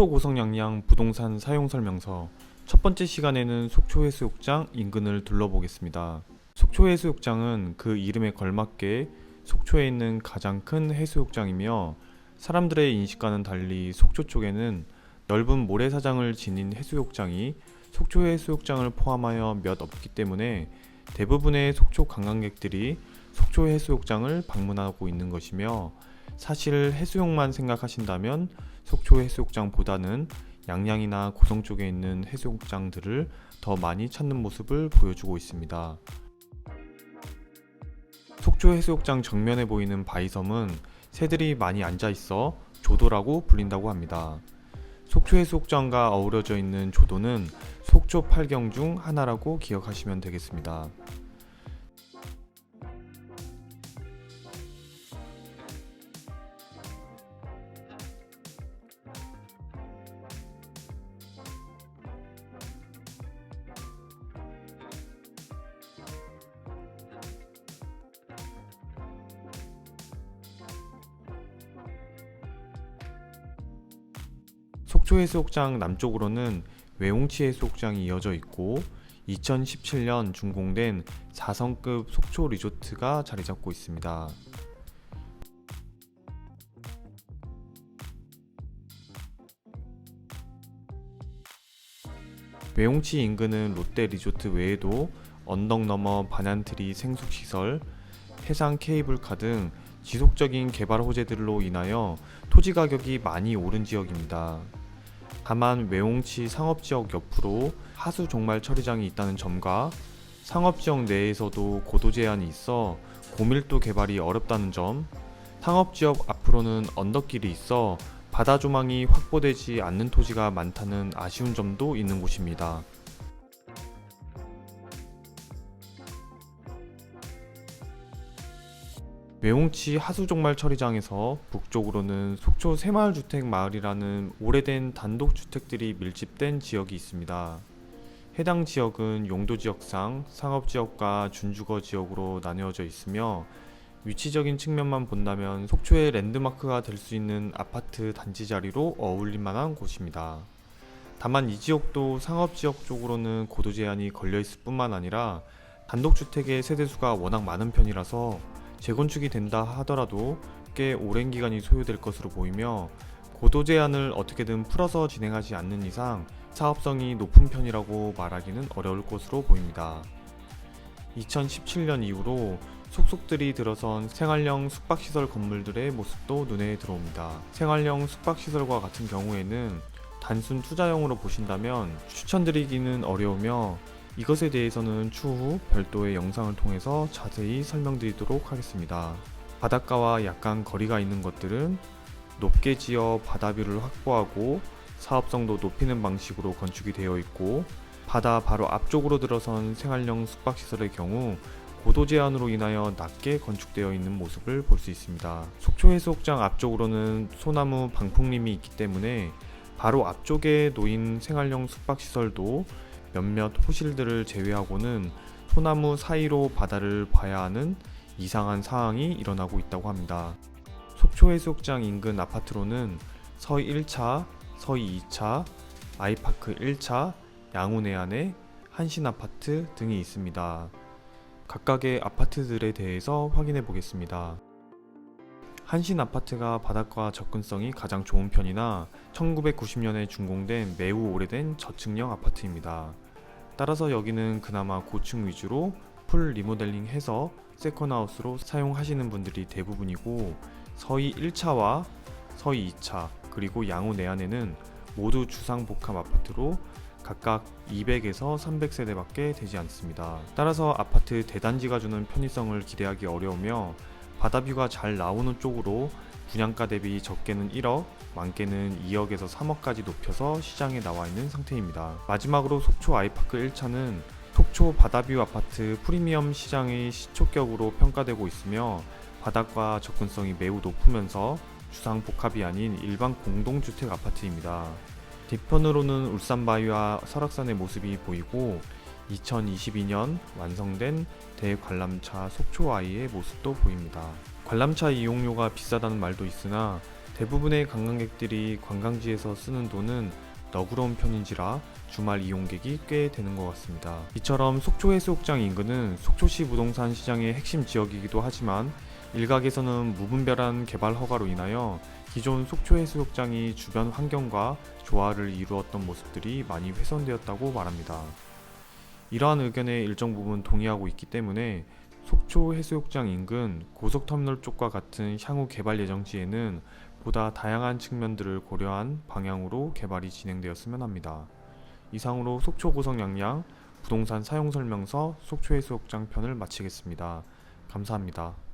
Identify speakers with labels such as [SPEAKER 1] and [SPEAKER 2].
[SPEAKER 1] 속초 고성양양 부동산 사용 설명서 첫 번째 시간에는 속초 해수욕장 인근을 둘러보겠습니다. 속초 해수욕장은 그 이름에 걸맞게 속초에 있는 가장 큰 해수욕장이며 사람들의 인식과는 달리 속초 쪽에는 넓은 모래사장을 지닌 해수욕장이 속초 해수욕장을 포함하여 몇 없기 때문에 대부분의 속초 관광객들이 속초 해수욕장을 방문하고 있는 것이며 사실 해수욕만 생각하신다면 속초 해수욕장보다는 양양이나 고성 쪽에 있는 해수욕장들을 더 많이 찾는 모습을 보여주고 있습니다. 속초 해수욕장 정면에 보이는 바위섬은 새들이 많이 앉아 있어 조도라고 불린다고 합니다. 속초 해수욕장과 어우러져 있는 조도는 속초 팔경 중 하나라고 기억하시면 되겠습니다. 속초 해수욕장 남쪽으로는 외홍치 해수욕장이 이어져 있고 2017년 준공된 4성급 속초 리조트가 자리 잡고 있습니다. 외홍치 인근은 롯데 리조트 외에도 언덕 너머 반얀트리 생숙시설, 해상 케이블카 등 지속적인 개발 호재들로 인하여 토지 가격이 많이 오른 지역입니다. 다만 외홍치 상업지역 옆으로 하수 종말 처리장이 있다는 점과 상업지역 내에서도 고도 제한이 있어 고밀도 개발이 어렵다는 점, 상업지역 앞으로는 언덕길이 있어 바다 조망이 확보되지 않는 토지가 많다는 아쉬운 점도 있는 곳입니다. 외홍치 하수종말 처리장에서 북쪽으로는 속초 새마을주택 마을이라는 오래된 단독주택들이 밀집된 지역이 있습니다. 해당 지역은 용도 지역상 상업 지역과 준주거 지역으로 나뉘어져 있으며 위치적인 측면만 본다면 속초의 랜드마크가 될 수 있는 아파트 단지 자리로 어울릴 만한 곳입니다. 다만 이 지역도 상업 지역 쪽으로는 고도 제한이 걸려 있을 뿐만 아니라 단독주택의 세대수가 워낙 많은 편이라서 재건축이 된다 하더라도 꽤 오랜 기간이 소요될 것으로 보이며 고도 제한을 어떻게든 풀어서 진행하지 않는 이상 사업성이 높은 편이라고 말하기는 어려울 것으로 보입니다. 2017년 이후로 속속들이 들어선 생활형 숙박시설 건물들의 모습도 눈에 들어옵니다. 생활형 숙박시설과 같은 경우에는 단순 투자용으로 보신다면 추천드리기는 어려우며 이것에 대해서는 추후 별도의 영상을 통해서 자세히 설명드리도록 하겠습니다. 바닷가와 약간 거리가 있는 것들은 높게 지어 바다뷰를 확보하고 사업성도 높이는 방식으로 건축이 되어 있고 바다 바로 앞쪽으로 들어선 생활형 숙박시설의 경우 고도 제한으로 인하여 낮게 건축되어 있는 모습을 볼 수 있습니다. 속초 해수욕장 앞쪽으로는 소나무 방풍림이 있기 때문에 바로 앞쪽에 놓인 생활형 숙박시설도 몇몇 호실들을 제외하고는 소나무 사이로 바다를 봐야 하는 이상한 상황이 일어나고 있다고 합니다. 속초 해수욕장 인근 아파트로는 서희 1차, 서희 2차, 아이파크 1차, 양운해안에 한신 아파트 등이 있습니다. 각각의 아파트들에 대해서 확인해 보겠습니다. 한신 아파트가 바닷가 접근성이 가장 좋은 편이나 1990년에 준공된 매우 오래된 저층형 아파트입니다. 따라서 여기는 그나마 고층 위주로 풀 리모델링 해서 세컨하우스로 사용하시는 분들이 대부분이고 서희 1차와 서희 2차 그리고 양호 내안에는 모두 주상복합 아파트로 각각 200에서 300세대밖에 되지 않습니다. 따라서 아파트 대단지가 주는 편의성을 기대하기 어려우며 바다뷰가 잘 나오는 쪽으로 분양가 대비 적게는 1억, 많게는 2억에서 3억까지 높여서 시장에 나와 있는 상태입니다. 마지막으로 속초 아이파크 1차는 속초 바다뷰 아파트 프리미엄 시장의 시초격으로 평가되고 있으며 바닷가 접근성이 매우 높으면서 주상 복합이 아닌 일반 공동주택 아파트입니다. 뒤편으로는 울산바위와 설악산의 모습이 보이고 2022년 완성된 대관람차 속초아이의 모습도 보입니다. 관람차 이용료가 비싸다는 말도 있으나 대부분의 관광객들이 관광지에서 쓰는 돈은 너그러운 편인지라 주말 이용객이 꽤 되는 것 같습니다. 이처럼 속초 해수욕장 인근은 속초시 부동산 시장의 핵심 지역이기도 하지만 일각에서는 무분별한 개발 허가로 인하여 기존 속초 해수욕장이 주변 환경과 조화를 이루었던 모습들이 많이 훼손되었다고 말합니다. 이러한 의견에 일정 부분 동의하고 있기 때문에 속초 해수욕장 인근 고속터미널 쪽과 같은 향후 개발 예정지에는 보다 다양한 측면들을 고려한 방향으로 개발이 진행되었으면 합니다. 이상으로 속초 고성 양양 부동산 사용 설명서 속초 해수욕장 편을 마치겠습니다. 감사합니다.